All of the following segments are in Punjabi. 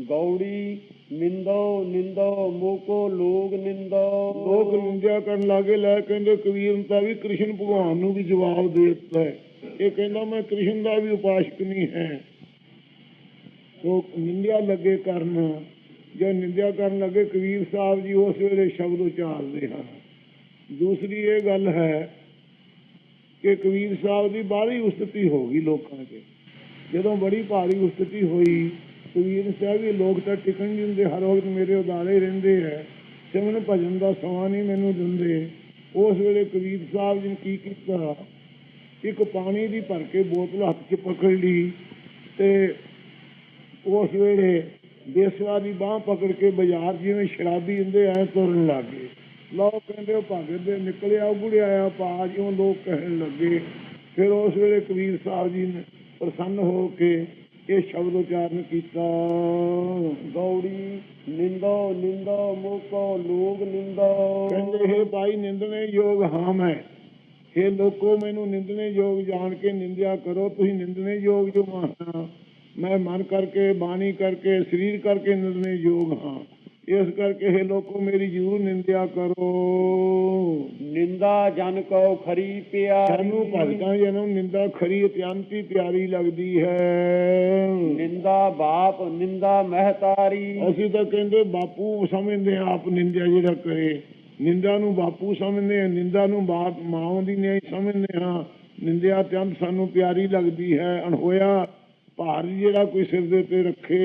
ਗੌੜੀ ਨਿੰਦੋ ਨਿੰਦੋ, ਮੋਕੋ ਲੋਗ ਨਿੰਦੋ। ਲੋਕ ਨਿੰਦਿਆ ਕਰਨ ਲੱਗੇ, ਲੈ ਕਹਿੰਦੇ, ਕਬੀਰ ਤਾਂ ਵੀ ਕ੍ਰਿਸ਼ਨ ਭਗਵਾਨ ਨੂੰ ਵੀ ਜਵਾਬ ਦੇ ਦਿੱਤਾ ਹੈ। ਇਹ ਕਹਿੰਦਾ, ਮੈਂ ਕ੍ਰਿਸ਼ਨ ਦਾ ਵੀ ਉਪਾਸ਼ਕ ਨਹੀਂ ਹੈ। ਉਹ ਨਿੰਦਿਆ ਲੱਗੇ ਕਰਨ, ਜੇ ਨਿੰਦਿਆ ਕਰਨ ਲੱਗੇ, ਕਬੀਰ ਸਾਹਿਬ ਜੀ ਉਸ ਵੇਲੇ ਸ਼ਬਦ ਉਚਾਰਦੇ ਹਨ। ਦੂਸਰੀ ਇਹ ਗੱਲ ਹੈ ਕਿ ਕਬੀਰ ਸਾਹਿਬ ਦੀ ਬਾਹਰੀ ਉਸਤਤੀ ਹੋ ਗਈ ਲੋਕਾਂ 'ਚ। ਜਦੋਂ ਬੜੀ ਭਾਰੀ ਉਸਤਤੀ ਹੋਈ ਕਬੀਰ ਸਾਹਿਬ ਵੀ ਲੋਕ ਤਾਂ ਟਿਕਣ ਨਹੀਂ ਦਿੰਦੇ, ਹਰ ਵਕਤ ਮੇਰੇ ਉਦਾਰੇ ਰਹਿੰਦੇ ਹੈ ਸਿਮਰਨ ਭਜਨ ਦਾ ਸਮਾਂ ਨਹੀਂ ਮੈਨੂੰ ਦਿੰਦੇ। ਉਸ ਵੇਲੇ ਕਬੀਰ ਸਾਹਿਬ ਜੀ ਨੇ ਕੀ ਕੀਤਾ? ਇੱਕ ਪਾਣੀ ਦੀ ਭਰ ਕੇ ਬੋਤਲ ਹੱਥ 'ਚ ਪਕੜ ਲਈ ਤੇ ਉਸ ਵੇਲੇ ਦੇਸਵਾ ਦੀ ਬਾਹ ਪਕੜ ਕੇ ਬਾਜ਼ਾਰ ਜਿਵੇਂ ਸ਼ਰਾਬੀ ਹੁੰਦੇ ਐ ਤੁਰਨ ਲੱਗੇ ਲੋਕ ਕਹਿੰਦੇ ਉਹ ਭਗਤ ਦੇ ਨਿਕਲਿਆ ਉਗੜਿਆ ਆ ਪਾ ਜਿਉਂ ਲੋਕ ਕਹਿਣ ਲੱਗੇ। ਫਿਰ ਉਸ ਵੇਲੇ ਕਬੀਰ ਸਾਹਿਬ ਜੀ ਨੇ ਪ੍ਰਸੰਨ ਹੋ ਕੇ ਇਹ ਸ਼ਬਦ ਉਚਾਰਨ ਕੀਤਾ। ਗੌੜੀ ਨਿੰਦਾ, ਨਿੰਦੋ, ਮੋਕੋ, ਲੋਗ ਨਿੰਦੋ। ਕਹਿੰਦੇ, ਹੈ ਭਾਈ, ਨਿੰਦਣੇ ਯੋਗ ਹਾਂ। ਮੈਂ ਇਹ ਲੋਕੋ, ਮੈਨੂੰ ਨਿੰਦਣੇ ਯੋਗ ਜਾਣ ਕੇ ਨਿੰਦਿਆ ਕਰੋ। ਤੁਸੀਂ ਨਿੰਦਣੇ ਯੋਗ ਜੋ ਹਾਂ ਮੈਂ ਮਨ ਕਰਕੇ, ਬਾਣੀ ਕਰਕੇ, ਸਰੀਰ ਕਰਕੇ ਨਿੰਦਣੇ ਯੋਗ ਹਾਂ। ਇਸ ਕਰਕੇ ਇਹ ਲੋਕੋ ਮੇਰੀ ਜ਼ਰੂਰ ਨਿੰਦਿਆ ਕਰੋ। ਨਿੰਦਾ ਜਨ ਕੋ ਖਰੀ ਪਿਆਰੀ। ਸਾਨੂੰ ਭਗਤਾਂ ਜਨਮ ਨਿੰਦਾ ਖਰੀ ਅਤਿਅੰਤੀ ਪਿਆਰੀ ਲੱਗਦੀ ਹੈ। ਨਿੰਦਾ ਬਾਪ ਨਿੰਦਾ ਮਹਤਾਰੀ। ਅਸੀਂ ਤਾਂ ਕਹਿੰਦੇ ਬਾਪੂ ਸਮਝਦੇ ਹਾਂ ਆਪ ਨਿੰਦਿਆ ਜਿਹੜਾ ਕਰੇ। ਨਿੰਦਾ ਨੂੰ ਬਾਪੂ ਸਮਝਦੇ ਹਾਂ ਨਿੰਦਾ ਨੂੰ ਬਾਪ ਮਾਂ ਦੀ ਨਹੀਂ ਸਮਝਦੇ ਹਾਂ। ਨਿੰਦਿਆ ਅਤਿਅੰਤ ਸਾਨੂੰ ਪਿਆਰੀ ਲੱਗਦੀ ਹੈ। ਅਣਹੋਇਆ ਭਾਰ ਜਿਹੜਾ ਕੋਈ ਸਿਰ ਦੇ ਉੱਤੇ ਰੱਖੇ।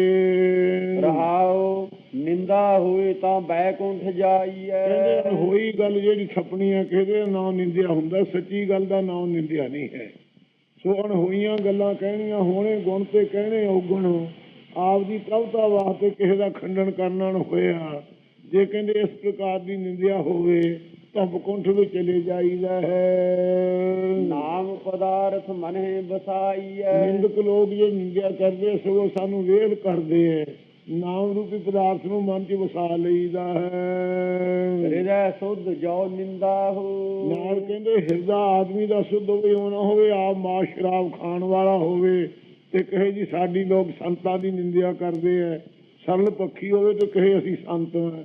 ਰਹਾਉ ਨਿੰਦਾ ਹੋਏ ਤਾਂ ਬੈਕੁੰਠ ਕਹਿੰਦੇ ਜਾਈਐ ਅਣਹੋਈ ਗੱਲ ਜਿਹੜੀ ਛਪਣੀ ਹੈ ਕਿਹਦੇ ਨਾਮ ਨਿੰਦਿਆ ਹੁੰਦਾ? ਸੱਚੀ ਗੱਲ ਦਾ ਨਾਮ ਨਿੰਦਿਆ ਨਹੀਂ ਹੈ। ਸੋ ਅਣਹੋਈਆਂ ਗੱਲਾਂ ਕਹਿਣੀਆਂ ਹੋਣੇ ਗੁਣ ਤੇ ਕਹਿਣੇ ਔਗਣ। ਆਪ ਦੀ ਪ੍ਰਭਤਾ ਵਾਸਤੇ ਕਿਸੇ ਦਾ ਖੰਡਨ ਕਰਨਾ ਹੋਇਆ। ਜੇ ਕਹਿੰਦੇ ਇਸ ਪ੍ਰਕਾਰ ਦੀ ਨਿੰਦਿਆ ਹੋਵੇ ਤਾਂ ਬਕੁੰਠ ਵਿੱਚ ਚਲੇ ਜਾਈਦਾ ਹੈ। ਨਾਮ ਪਦਾਰਥ ਮਨਹਿ ਬਸਾਈਐ ਨਿੰਦਕ ਲੋਕ ਜੇ ਨਿੰਦਿਆ ਕਰਦੇ ਸਗੋਂ ਸਾਨੂੰ ਵੇਲ ਕਰਦੇ ਹੈ ਨਾਮ ਰੂਪੀ ਪਦਾਰਥ ਨੂੰ ਮਨ 'ਚ ਵਸਾ ਲਈਦਾ ਹੈ। ਹਿਰਦੈ ਸੁਧ ਜੋ ਨਿੰਦਾ ਹੋ। ਨਾਲ ਕਹਿੰਦੇ ਹਿਰਦਾ ਆਦਮੀ ਦਾ ਸੁੱਧ ਹੋਵੇ ਉਹ ਨਾ ਹੋਵੇ ਆਪ ਮਾਂ ਸ਼ਰਾਬ ਖਾਣ ਵਾਲਾ ਹੋਵੇ ਤੇ ਕਹੇ ਜੀ ਸਾਡੀ ਲੋਕ ਸੰਤਾਂ ਦੀ ਨਿੰਦਿਆ ਕਰਦੇ ਐ। ਸਰਲ ਪੱਖੀ ਹੋਵੇ ਤੇ ਕਹੇ ਅਸੀਂ ਸੰਤ ਹਾਂ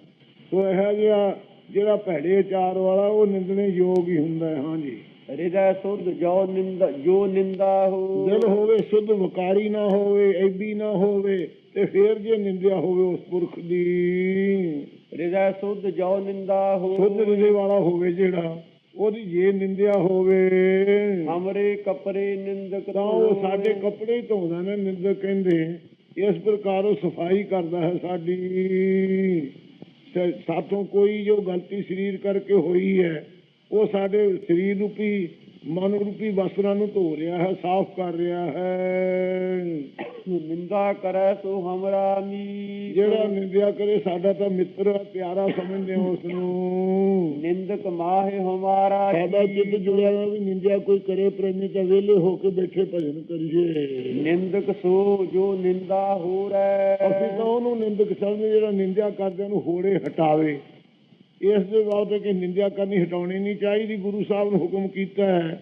ਸੋ ਇਹ ਜਿਹਾ ਜਿਹੜਾ ਭੈੜੇ ਚਾਰ ਵਾਲਾ ਉਹ ਨਿੰਦਣੇ ਯੋਗ ਹੀ ਹੁੰਦਾ ਹੈ। ਹਾਂਜੀ। ਹਿਰਦੈ ਸੁਧ ਜੋ ਨਿੰਦਾ ਜੋ ਨਿੰਦਾ ਹੋ। ਦਿਲ ਹੋਵੇ ਸੁੱਧ ਵਕਾਰੀ ਨਾ ਹੋਵੇ ਐਬੀ ਨਾ ਹੋਵੇ ਤੇ ਫੇਰ ਜੇ ਨਿੰਦਿਆ ਹੋਵੇ ਉਸ ਪੁਰਖ ਦੀ। ਹਿਰਦੈ ਸੁਧ ਜੋ ਨਿੰਦਾ ਹੋ। ਸੁੱਧ ਹਿਰਦੇ ਵਾਲਾ ਹੋਵੇ ਜਿਹੜਾ ਉਹਦੀ ਜੇ ਨਿੰਦਿਆ ਹੋਵੇ। ਹਮਰੇ ਕਪਰੇ ਨਿੰਦਕ ਤਾਂ ਉਹ ਸਾਡੇ ਕੱਪੜੇ ਧੋਂਦਾ ਨੇ ਨਿੰਦਕ ਕਹਿੰਦੇ ਇਸ ਪ੍ਰਕਾਰ ਉਹ ਸਫ਼ਾਈ ਕਰਦਾ ਹੈ ਸਾਡੀ। ਸਾਥੋਂ ਕੋਈ ਜੋ ਗਲਤੀ ਸਰੀਰ ਕਰਕੇ ਹੋਈ ਹੈ ਉਹ ਸਾਡੇ ਸਰੀਰ ਰੂਪੀ ਮਨ ਰੂਪੀ ਵਸਤਰਾਂ ਨੂੰ ਧੋ ਰਿਹਾ ਹੈ ਸਾਫ਼ ਕਰ ਰਿਹਾ ਹੈ। ਨਿੰਦਾ ਕਰੈ ਸੋ ਹਮਰਾ ਮੀ ਜਿਹੜਾ ਨਿੰਦਿਆ ਕਰੇ ਸਾਡਾ ਤਾਂ ਮਿੱਤਰ ਪਿਆਰਾ ਸਮਝਦੇ ਹਾਂ ਉਸ ਨੂੰ। ਨਿੰਦਕ ਮਾਹਿ ਹਮਾਰਾ ਸਾਡਾ ਚਿੱਤ ਜੁੜਿਆ ਹੋਇਆ ਵੀ ਨਿੰਦਿਆ ਕੋਈ ਕਰੇ ਪ੍ਰੇਮੀ ਤਾਂ ਵਿਹਲੇ ਹੋ ਕੇ ਬੈਠੇ ਭਜਨ ਕਰੀਏ। ਨਿੰਦਕ ਸੋ ਜੋ ਨਿੰਦਾ ਹੋ ਅਸੀਂ ਤਾਂ ਉਹਨੂੰ ਨਿੰਦਕ ਸਮਝਦੇ ਜਿਹੜਾ ਨਿੰਦਿਆ ਕਰਦੇ ਨੂੰ ਹੋੜੇ ਹਟਾਵੇ। ਇਸ ਦੇ ਬਾਅਦ ਕਿ ਨਿੰਦਿਆ ਕਰਨੀ ਹਟਾਉਣੀ ਨਹੀਂ ਚਾਹੀਦੀ, ਗੁਰੂ ਸਾਹਿਬ ਨੇ ਹੁਕਮ ਕੀਤਾ ਹੈ।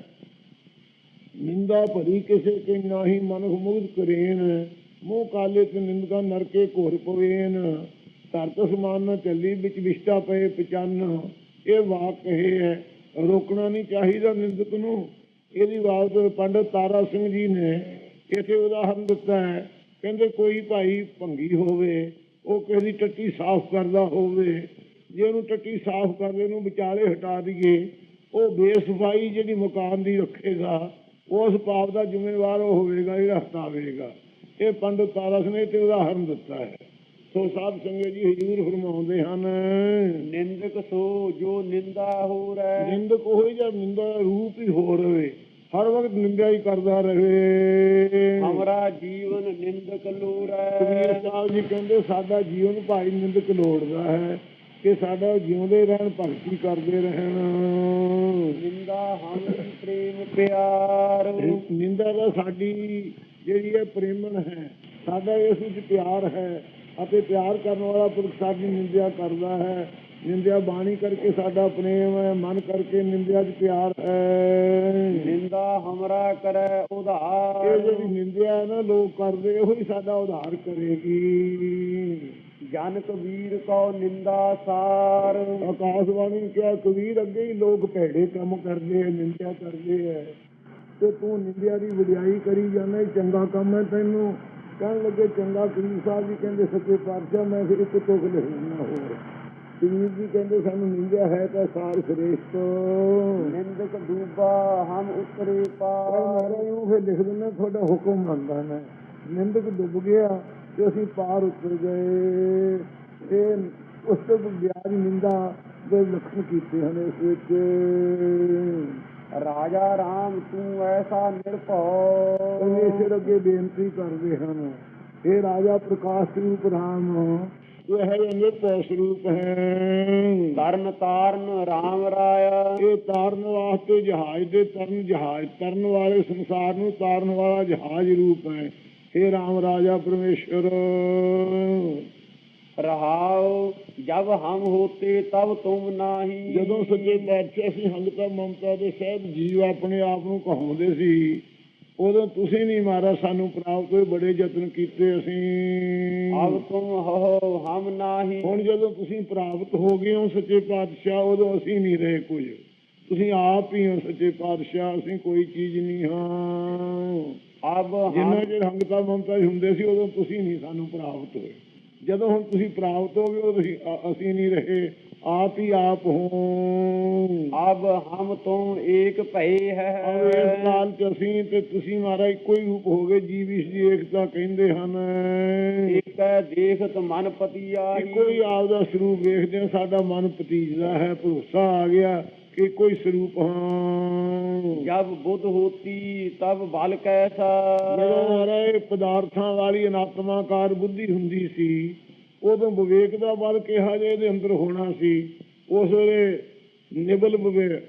ਨਿੰਦਾ ਭਰੀ ਕਿਸੇ ਕੇ ਨਾਹੀ ਮਨੁ ਮੁਗਧ ਕਰੇਨ, ਮੂੰਹ ਕਾਲੇ ਤੇ ਨਿੰਦਕਾ ਨਰਕੇ ਘੋਰ ਪਵੇਨ। ਧਰਤ ਸਮਾਨ ਨਾ ਚੱਲੀ ਵਿੱਚ ਵਿਸ਼ਟਾ ਪਏ ਪਚੰਨ। ਇਹ ਵਾਕ ਕਹੇ ਹੈ, ਰੋਕਣਾ ਨਹੀਂ ਚਾਹੀਦਾ ਨਿੰਦਕ ਨੂੰ। ਇਹਦੀ ਬਾਤ ਪੰਡਤ ਤਾਰਾ ਸਿੰਘ ਜੀ ਨੇ ਇੱਥੇ ਉਦਾਹਰਨ ਦਿੱਤਾ ਹੈ। ਕਹਿੰਦੇ ਕੋਈ ਭਾਈ ਭੰਗੀ ਹੋਵੇ, ਉਹ ਕਿਸੇ ਦੀ ਟੱਟੀ ਸਾਫ਼ ਕਰਦਾ ਹੋਵੇ ਜੇ ਉਹਨੂੰ ਟੱਟੀ ਸਾਫ਼ ਕਰਦੇ ਨੂੰ ਵਿਚਾਲੇ ਹਟਾ ਦਈਏ ਉਹ ਬੇਸਫਾਈ ਜਿਹੜੀ ਮਕਾਨ ਦੀ ਰੱਖੇਗਾ ਉਸ ਪਾਪ ਦਾ ਜ਼ਿੰਮੇਵਾਰ ਉਹ ਹੋਵੇਗਾ ਜਿਹੜਾ ਹਟਾਵੇਗਾ ਇਹ ਪੰਡਤ ਤਾਰਾ ਸਿੰਘ ਨੇ ਤੇ ਉਦਾਹਰਨ ਦਿੱਤਾ ਹੈ। ਸੋ ਸਾਧ ਸੰਗਤ ਜੀ ਹਜ਼ੂਰ ਫਰਮਾਉਂਦੇ ਹਨ ਨਿੰਦਕ ਸੋ ਜੋ ਨਿੰਦਾ ਹੋ ਰੈ ਨਿੰਦਕ ਉਹੀ ਜਿਹਾ ਨਿੰਦਾ ਦਾ ਰੂਪ ਹੀ ਹੋ ਰਵੇ ਹਰ ਵਕਤ ਨਿੰਦਿਆ ਹੀ ਕਰਦਾ ਰਹੇ ਹਮਰਾ ਜੀਵਨ ਨਿੰਦਕ ਕਬੀਰ ਲੋੜੈ ਸਾਹਿਬ ਜੀ ਕਹਿੰਦੇ ਸਾਡਾ ਜੀਵਨ ਭਾਈ ਨਿੰਦਕ ਲੋੜਦਾ ਹੈ। ਕਿ ਸਾਡਾ ਜਿਉਂਦੇ ਰਹਿਣ ਭਗਤੀ ਕਰਦੇ ਰਹਿਣ। ਨਿੰਦਾ ਹਮ ਪ੍ਰੇਮ ਪਿਆਰ। ਨਿੰਦਾ ਦਾ ਸਾਡੀ ਜਿਹੜੀ ਹੈ ਪ੍ਰੇਮਣ ਹੈ ਸਾਡਾ ਇਸ ਵਿੱਚ ਪਿਆਰ ਹੈ ਅਤੇ ਪਿਆਰ ਕਰਨ ਵਾਲਾ ਪੁਰਖ ਸਾਡੀ ਨਿੰਦਿਆ ਕਰਦਾ ਹੈ। ਨਿੰਦਿਆ ਬਾਣੀ ਕਰਕੇ ਸਾਡਾ ਪ੍ਰੇਮ ਹੈ ਮਨ ਕਰਕੇ ਨਿੰਦਿਆ 'ਚ ਪਿਆਰ ਹੈ। ਨਿੰਦਾ ਹਮਰਾ ਕਰੈ ਇਹ ਉਧਾਰ ਜਿਹੜੀ ਨਿੰਦਿਆ ਹੈ ਨਾ ਲੋਕ ਕਰਦੇ ਉਹੀ ਸਾਡਾ ਉਧਾਰ ਕਰੇਗੀ। ਜਨ ਕਬੀਰ ਕੋ ਨਿੰਦਾ ਸਾਰ। ਆਕਾਸ਼ਵਾਣੀ ਕਿਹਾ ਕਬੀਰ ਅੱਗੇ ਹੀ ਲੋਕ ਭੈੜੇ ਕੰਮ ਕਰਦੇ ਆ ਨਿੰਦਿਆ ਕਰਦੇ ਆ ਤੇ ਤੂੰ ਨਿੰਦਿਆ ਦੀ ਵਡਿਆਈ ਕਰੀ ਜਾਂਦਾ ਚੰਗਾ ਕੰਮ ਹੈ ਤੈਨੂੰ। ਕਹਿਣ ਲੱਗੇ ਚੰਗਾ ਕਬੀਰ ਸਾਹਿਬ ਜੀ ਕਹਿੰਦੇ ਸੱਚੇ ਪਾਤਸ਼ਾਹ ਮੈਂ ਫਿਰ ਇੱਕ ਤੁਕ ਲਿਖਣਾ ਹੋਰ। ਕਬੀਰ ਜੀ ਕਹਿੰਦੇ ਸਾਨੂੰ ਨਿੰਦਿਆ ਹੈ ਤਾਂ ਸਾਰ ਸ੍ਰੇਸ਼ਟ। ਨਿੰਦਕ ਡੂਬਾ ਹਮ ਉਤਰੇ ਪਾਰ। ਮਹਾਰਾਜ ਨੂੰ ਫਿਰ ਲਿਖ ਦਿੰਦਾ ਤੁਹਾਡਾ ਹੁਕਮ ਮੰਨਦਾ ਮੈਂ। ਨਿੰਦਕ ਡੁੱਬ ਗਿਆ। ਤੇ ਅਸੀਂ ਪਾਰ ਉਤਰ ਗਏ ਇਹ ਉਸ ਤੋਂ ਵਿਆਜ ਨਿੰਦਾ ਦੇ ਲਖਣ ਕੀਤੇ ਹਨ ਇਸ ਵਿੱਚ। ਰਾਜਾ ਰਾਮ ਤੂੰ ਐਸਾ ਨਿਰਭਉ। ਪਰਮੇਸ਼ਰ ਅੱਗੇ ਬੇਨਤੀ ਕਰਦੇ ਹਨ। ਇਹ ਰਾਜਾ ਪ੍ਰਕਾਸ਼ ਰੂਪ ਰਾਮ। ਇਹ ਹੈ ਨਿਰਭਉ ਸਰੂਪ ਹੈ। ਤਰਨ ਤਾਰਨ ਰਾਮ ਰਾਇਆ। ਇਹ ਤਾਰਨ ਵਾਸਤੇ ਜਹਾਜ਼ ਦੇ ਤਰਨ ਜਹਾਜ਼ ਤਰਨ ਵਾਲੇ ਸੰਸਾਰ ਨੂੰ ਤਾਰਨ ਵਾਲਾ ਜਹਾਜ਼ ਰੂਪ ਹੈ। हे ਰਾਮ ਰਾਜਾ ਪਰਮੇਸ਼ਰ। ਰਹਾਉ ਜਬ ਹਮ ਹੋਤੇ ਤਬ ਤੁਮ ਨਾਹੀ। ਜਦੋਂ ਸੱਚੇ ਪਾਤਸ਼ਾਹ ਅਸੀਂ ਹੰਗਤਾ ਮਮਤਾ ਦੇ ਸਹਿਬ ਜੀਵ ਆਪਣੇ ਆਪ ਨੂੰ ਕਹਾਉਂਦੇ ਸੀ ਉਦੋਂ ਤੁਸੀਂ ਨਹੀਂ ਮਾਰਾ ਸਾਨੂੰ ਪ੍ਰਾਪਤ ਹੋਏ ਬੜੇ ਯਤਨ ਕੀਤੇ ਅਸੀਂ। ਅਬ ਤੁਮ ਹੋ ਹਮ ਨਾਹੀ। ਹੁਣ ਜਦੋਂ ਤੁਸੀਂ ਪ੍ਰਾਪਤ ਹੋ ਗਏ ਹੋ ਸੱਚੇ ਪਾਤਸ਼ਾਹ ਉਦੋਂ ਅਸੀਂ ਨਹੀਂ ਰਹੇ ਕੁਝ। ਤੁਸੀਂ ਆਪ ਹੀ ਹੋ ਸੱਚੇ ਪਾਤਸ਼ਾਹ ਅਸੀਂ ਕੋਈ ਚੀਜ਼ ਨਹੀਂ ਹਾਂ। ਅਬ ਜਿੰਨਾ ਚਿਰ ਹੰਗਤਾ ਮਮਤਾ ਹੁੰਦੇ ਸੀ ਉਦੋਂ ਤੁਸੀਂ ਨਹੀਂ ਸਾਨੂੰ ਪ੍ਰਾਪਤ ਹੋਏ। ਜਦੋਂ ਹੁਣ ਤੁਸੀਂ ਪ੍ਰਾਪਤ ਹੋ ਗਏ ਉਦੋਂ ਤੁਸੀਂ ਅਸੀਂ ਨਹੀਂ ਰਹੇ। ਆਪ ਹੀ ਆਪ ਹੋ। ਅਬ ਹਮ ਤੁਮ ਏਕ ਔਰ ਇਸ ਹੈ ਕਾਲ ਚ ਅਸੀਂ ਤੇ ਤੁਸੀਂ ਮਹਾਰਾਜ ਇੱਕੋ ਹੀ ਰੂਪ ਹੋ ਗਏ ਜੀਵ ਇਸ ਦੀ ਏਕਤਾ ਕਹਿੰਦੇ ਹਨ। ਏਕੈ ਦੇਖਤ ਮਨ ਪਤੀ ਆਈ ਇੱਕੋ ਹੀ ਆਪ ਦਾ ਸਰੂਪ ਵੇਖਦੇ ਸਾਡਾ ਮਨ ਪਤੀਜਦਾ ਹੈ ਭਰੋਸਾ ਆ ਗਿਆ। ਕਿ ਇੱਕੋ ਹੀ ਸਰੂਪ ਹਾਂ। ਜਬ ਬੁੱਧ ਹੋਤੀ ਤਬ ਬਲ ਕੈਸਾ। ਜਦੋਂ ਮਹਾਰਾਜ ਪਦਾਰਥਾਂ ਵਾਲੀ ਅਨਾਤਮਾਕਾਰ ਬੁੱਧੀ ਹੁੰਦੀ ਸੀ। ਉਦੋਂ ਵਿਵੇਕ ਦਾ ਬਲ ਕਿਹਾ ਜੇ ਇਹਦੇ ਅੰਦਰ ਹੋਣਾ ਸੀ। ਉਸ ਵੇਲੇ ਨਿਬਲ ਬਵੇ